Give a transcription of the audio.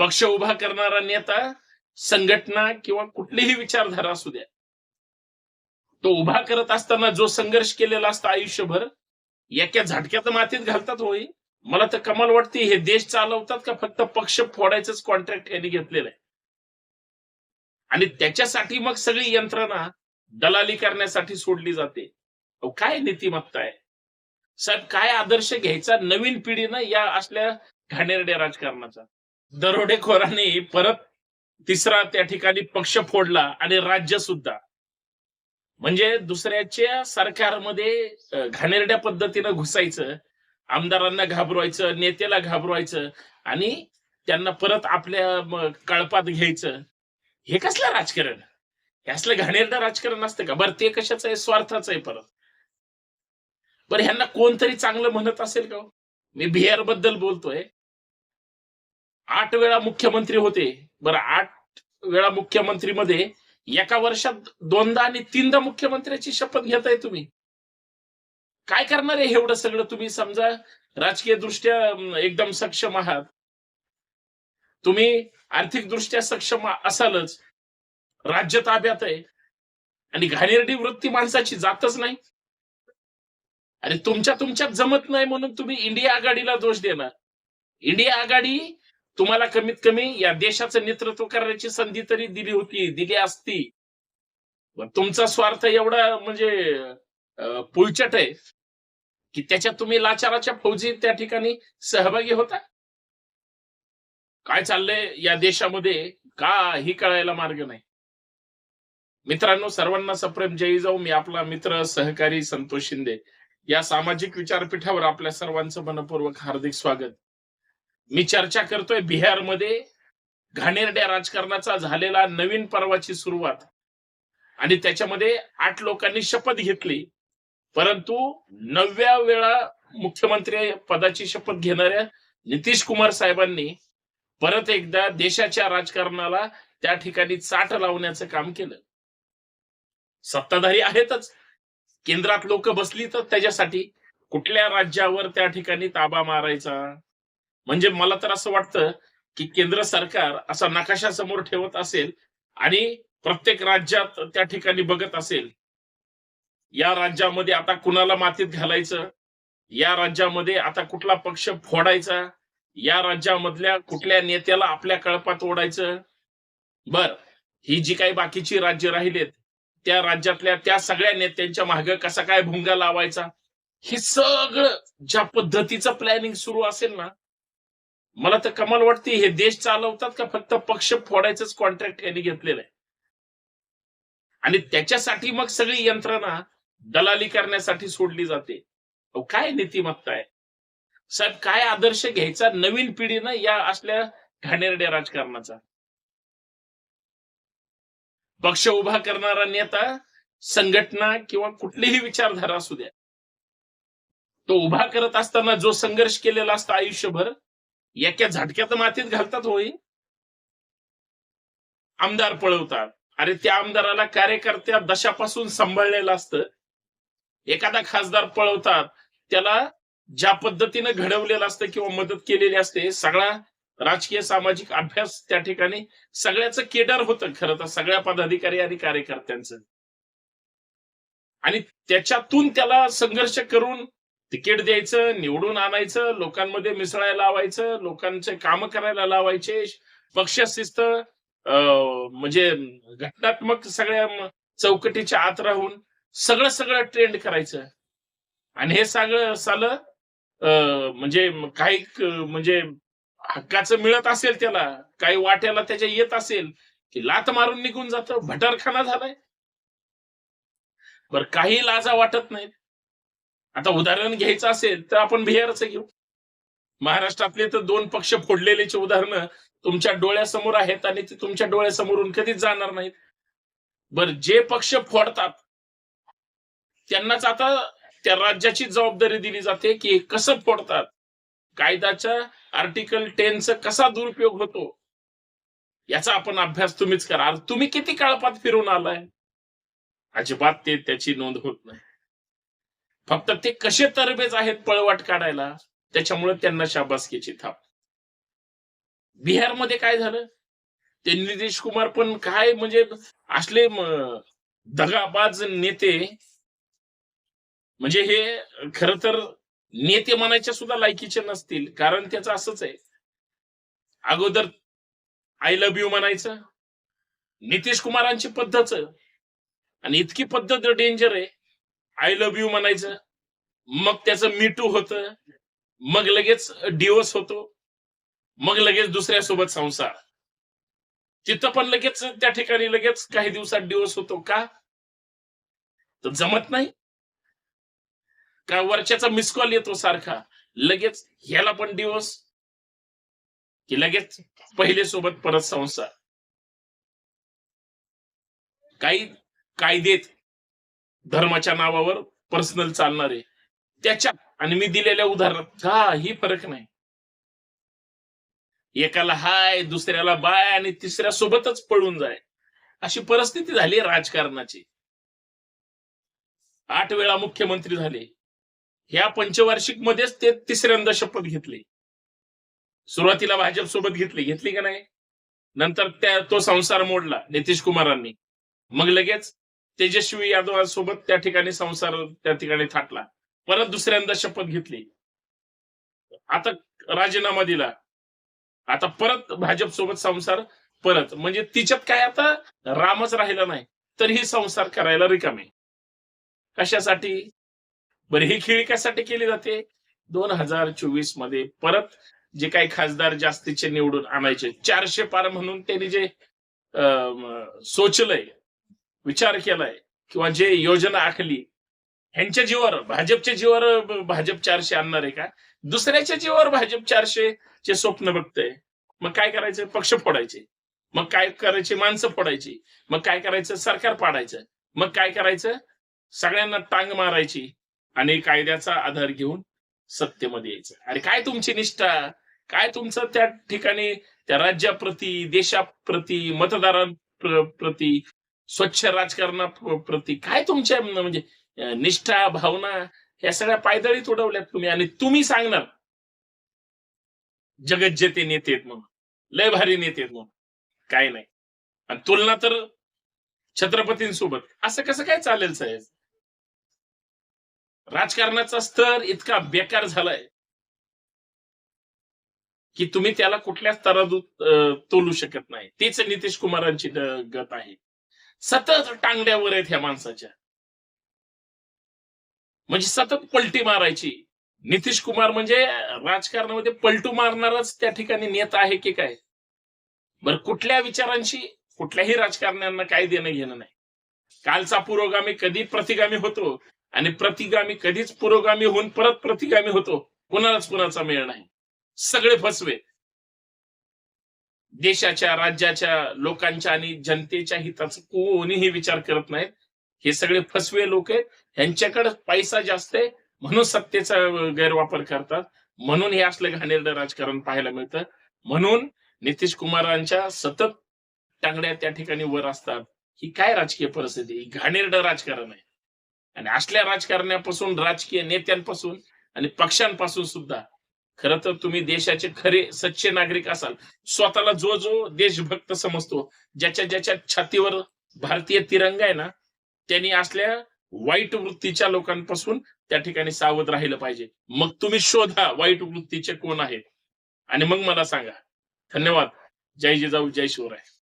पक्ष उभा करणारा नेता संघटना किंवा कुठलीही विचारधारा असू द्या. तो उभा करत असताना जो संघर्ष केलेला असतो आयुष्यभर एका झटक्यात मातीत घालतात होई मला तर कमाल वाटते हे देश चालवतात का फक्त पक्ष फोडायचंच कॉन्ट्रॅक्ट यांनी घेतलेलं आहे. आणि त्याच्यासाठी मग सगळी यंत्रणा दलाली करण्यासाठी सोडली जाते. काय नीतिमत्ता आहे? साहेब काय आदर्श घ्यायचा नवीन पिढीनं या असल्या घाणेरड्या राजकारणाचा? दरोडेखोरांनी परत तिसरा त्या ठिकाणी पक्ष फोडला आणि राज्य सुद्धा. म्हणजे दुसऱ्याच्या सरकारमध्ये घाणेरड्या पद्धतीनं घुसायचं आमदारांना घाबरवायचं नेत्याला घाबरवायचं आणि त्यांना परत आपल्या कळपात घ्यायचं. हे कसलं राजकारण? हे असलं घाणेरडं राजकारण असतं का? बरं ते कशाचं आहे? स्वार्थाचं आहे परत. बरं ह्यांना कोणतरी चांगलं म्हणत असेल का हो? मी बिहारबद्दल बोलतोय. आठ वेळा मुख्यमंत्री होते. बरं आठ वेळा मुख्यमंत्री मध्ये एका वर्षात दोनदा आणि तीनदा मुख्यमंत्र्याची शपथ घेताय तुम्ही. काय करणार आहे एवढं सगळं तुम्ही? समजा राजकीय दृष्ट्या एकदम सक्षम आहात. तुम्ही आर्थिक दृष्ट्या सक्षम असालच. राज्य ताब्यात आहे. आणि घाणेरडी वृत्ती माणसाची जातच नाही. अरे तुमच्या तुमच्यात जमत नाही म्हणून तुम्ही इंडिया आघाडीला दोष देणार. इंडिया आघाडी तुम्हाला कमीत कमी या देशाचं नेतृत्व करण्याची संधी तरी दिली होती दिली असती. तुमचा स्वार्थ एवढा म्हणजे पुळचट आहे की त्याच्यात तुम्ही लाचाराच्या फौजी त्या ठिकाणी सहभागी होता? काय चाललंय या देशामध्ये? का ही कळायला मार्ग नाही? मित्रांनो सर्वांना सप्रेम जय जाऊ मी आपला मित्र सहकारी संतोष शिंदे. या सामाजिक विचारपीठावर आपल्या सर्वांचं मनपूर्वक हार्दिक स्वागत. मी चर्चा करतोय बिहारमध्ये घाणेरड्या राजकारणाचा झालेला नवीन पर्वाची सुरुवात. आणि त्याच्यामध्ये आठ लोकांनी शपथ घेतली. परंतु नवव्या वेळा मुख्यमंत्री पदाची शपथ घेणाऱ्या नितीश कुमार साहेबांनी परत एकदा देशाच्या राजकारणाला त्या ठिकाणी चाट लावण्याचं काम केलं. सत्ताधारी आहेतच. केंद्रात लोक बसली तर त्याच्यासाठी कुठल्या राज्यावर त्या ठिकाणी ताबा मारायचा? म्हणजे मला तर असं वाटतं की केंद्र सरकार असा नकाशा समोर ठेवत असेल आणि प्रत्येक राज्यात त्या ठिकाणी बघत असेल या राज्यामध्ये आता कुणाला मातीत घालायचं? या राज्यामध्ये आता कुठला पक्ष फोडायचा? या राज्यामधल्या कुठल्या नेत्याला आपल्या कळपात ओढायचं? बर ही जी काही बाकीची राज्य राहिलेत त्या राज्यातल्या त्या सगळ्या नेत्यांच्या मागे कसा काय भुंगा लावायचा? हे सगळं ज्या पद्धतीचं प्लॅनिंग सुरू असेल ना मला तर कमाल वाटते हे देश चालवतात का फक्त पक्ष फोडायचंच कॉन्ट्रॅक्ट यांनी घेतलेलं आहे? आणि त्याच्यासाठी मग सगळी यंत्रणा दलाली करण्यासाठी सोडली जाते. काय नीतिमत्ता आहे? साहेब काय आदर्श घ्यायचा नवीन पिढीनं या असल्या घाणेरड्या राजकारणाचा? पक्ष उभा करणारा नेता संघटना किंवा कुठलीही विचारधारा असू द्या. तो उभा करत असताना जो संघर्ष केलेला असतो आयुष्यभर एका झटक्यात मातीत घालतात होई आमदार पळवतात. अरे त्या आमदाराला कार्यकर्त्या दशापासून सांभाळलेलं असतं. एखादा खासदार पळवतात त्याला ज्या पद्धतीनं घडवलेलं असतं किंवा मदत केलेली असते सगळा राजकीय सामाजिक अभ्यास त्या ठिकाणी सगळ्याचं केडर होतं खरं तर सगळ्या पदाधिकारी आणि कार्यकर्त्यांचं. आणि त्याच्यातून त्याला संघर्ष करून तिकीट द्यायचं निवडून आणायचं लोकांमध्ये मिसळायला लावायचं लोकांचे काम करायला लावायचे पक्षशिस्त म्हणजे घटनात्मक सगळ्या चौकटीच्या आत राहून सगळं सगळं ट्रेंड करायचं. आणि हे सगळं सालं म्हणजे काही म्हणजे हक्काचं मिळत असेल त्याला काही वाट्याला त्याच्या येत असेल की लात मारून निघून जातं भटरखाना झालाय. बर काही लाजा वाटत नाहीत. आता उदाहरण घ्यायचं असेल तर आपण बिहारचं घेऊ. महाराष्ट्रातले तर दोन पक्ष फोडलेलेचे उदाहरणं तुमच्या डोळ्यासमोर आहेत आणि ते तुमच्या डोळ्यासमोरून कधीच जाणार नाहीत. बर जे पक्ष फोडतात त्यांनाच आता त्या राज्याची जबाबदारी दिली जाते की कसं फोडतात? कायद्याच्या आर्टिकल टेनचा कसा दुरुपयोग होतो? याचा आपण अभ्यास तुम्हीच करा. तुम्ही किती काळपात फिरून आलाय? अजिबात ते त्याची नोंद होत नाही. फक्त ते कसे तरबेज आहेत पळवाट काढायला त्याच्यामुळे त्यांना शाबासकीची थाप. बिहारमध्ये काय झालं? ते नितीश कुमार पण काय म्हणजे असले दगाबाज नेते म्हणजे हे खर तर नेते म्हणायच्या सुद्धा लायकीचे नसतील कारण त्याचं असंच आहे. अगोदर आय लव्ह यू म्हणायचं नितीश कुमारांची पद्धत आणि इतकी पद्धत डेंजर आहे. आय लव्ह यू म्हणायचं. मग त्याचं मीटू होतं. मग लगेच डिवोर्स होतो. मग लगेच दुसऱ्यासोबत संसार. तिथं पण लगेच त्या ठिकाणी लगेच काही दिवसात डिवोर्स होतो का? तर जमत नाही. का वर्षाचा मिस कॉल येतो सारखा. लगेच ह्याला पण डिवोर्स की लगेच पहिले सोबत परत संसार. काही कायदेत धर्माच्या नावावर पर्सनल चालणारे. त्याच्या आणि मी दिलेल्या उदाहरणात काही फरक नाही. एकाला हाय दुसऱ्याला बाय आणि तिसऱ्या सोबतच पळून जाय. अशी परिस्थिती झाली राजकारणाची. आठ वेळा मुख्यमंत्री झाले. ह्या पंचवार्षिक मध्येच ते तिसऱ्यांदा शपथ घेतली. सुरुवातीला भाजप सोबत घेतली. घेतली का नाही? नंतर त्या तो संसार मोडला नितीश कुमारांनी. मग लगेच तेजस्वी यादवांसोबत त्या ठिकाणी संसार त्या ठिकाणी थाटला. परत दुसऱ्यांदा शपथ घेतली. आता राजीनामा दिला. आता परत भाजप सोबत संसार परत. म्हणजे तिच्यात काय आता? रामच राहिला नाही. तर ही संसार करायला रिकामे. कशासाठी? बरं ही खेळी कशासाठी केली जाते? दोन हजार चोवीसमध्ये परत जे काही खासदार जास्तीचे निवडून आणायचे चारशे पार म्हणून त्यांनी जे अं, सोचलंय विचार केलाय किंवा जे योजना आखली ह्यांच्या जीवावर भाजपच्या जीवावर भाजप चारशे आणणार आहे का? दुसऱ्याच्या जीवावर भाजप चारशे चे स्वप्न बघतंय. मग काय करायचं? पक्ष फोडायचे. मग काय करायचे? माणसं फोडायची. मग काय करायचं? सरकार पाडायचं. मग काय करायचं? सगळ्यांना टांग मारायची आणि कायद्याचा आधार घेऊन सत्तेमध्ये यायचं. अरे काय तुमची निष्ठा? काय तुमचं त्या ठिकाणी त्या राज्याप्रती देशाप्रती मतदारांप्रती स्वच्छ राजकारणाप्रती काय तुमच्या म्हणजे निष्ठा भावना या सगळ्या पायदळीत उडवल्यात तुम्ही आणि तुम्ही सांगणार. जगत जे ते नेते आहेत म्हणून. लय भारी नेते आहेत म्हणून. काय नाही. आणि तुलना तर छत्रपतींसोबत. असं कसं काय चालेल साहेब? राजकारणाचा स्तर इतका बेकार झालाय की तुम्ही त्याला कुठल्या स्तरात तोलू शकत नाही. तेच नितीश कुमारांची गत आहे. सतत टांगड्यावर आहेत ह्या माणसाच्या. म्हणजे सतत पलटी मारायची. नितीश कुमार म्हणजे राजकारणामध्ये पलटू मारणारच त्या ठिकाणी नेता आहे की काय? बर कुठल्या विचारांशी कुठल्याही राजकारण्यांना काय देणं घेणं नाही. कालचा पुरोगामी कधी प्रतिगामी होतो आणि प्रतिगामी कधीच पुरोगामी होऊन परत प्रतिगामी होतो कुणालाच कुणाचा मेळ नाही. सगळे फसवे. देशाच्या राज्याच्या लोकांच्या आणि जनतेच्या हिताचा कोणीही विचार करत नाहीत हे सगळे फसवे लोक आहेत. ह्यांच्याकडे पैसा जास्त आहे म्हणून सत्तेचा गैरवापर करतात. म्हणून हे असलं घाणेरडं राजकारण पाहायला मिळतं. म्हणून नितीश कुमारांच्या सतत टांगड्या त्या ठिकाणी वर असतात. ही काय राजकीय परिस्थिती? ही घाणेरडं राजकारण आहे. आणि असल्या राजकारण्यापासून राजकीय नेत्यांपासून आणि पक्षांपासून सुद्धा खर तर तुम्ही देशाचे खरे सच्चे नागरिक असाल. स्वतःला जो जो देशभक्त समजतो ज्याच्या ज्याच्या छातीवर भारतीय तिरंगा आहे ना त्यांनी असल्या वाईट वृत्तीच्या लोकांपासून त्या ठिकाणी सावध राहिलं पाहिजे. मग तुम्ही शोधा वाईट वृत्तीचे कोण आहेत. आणि मग मला सांगा. धन्यवाद. जय जिजाऊ जय शिवराय.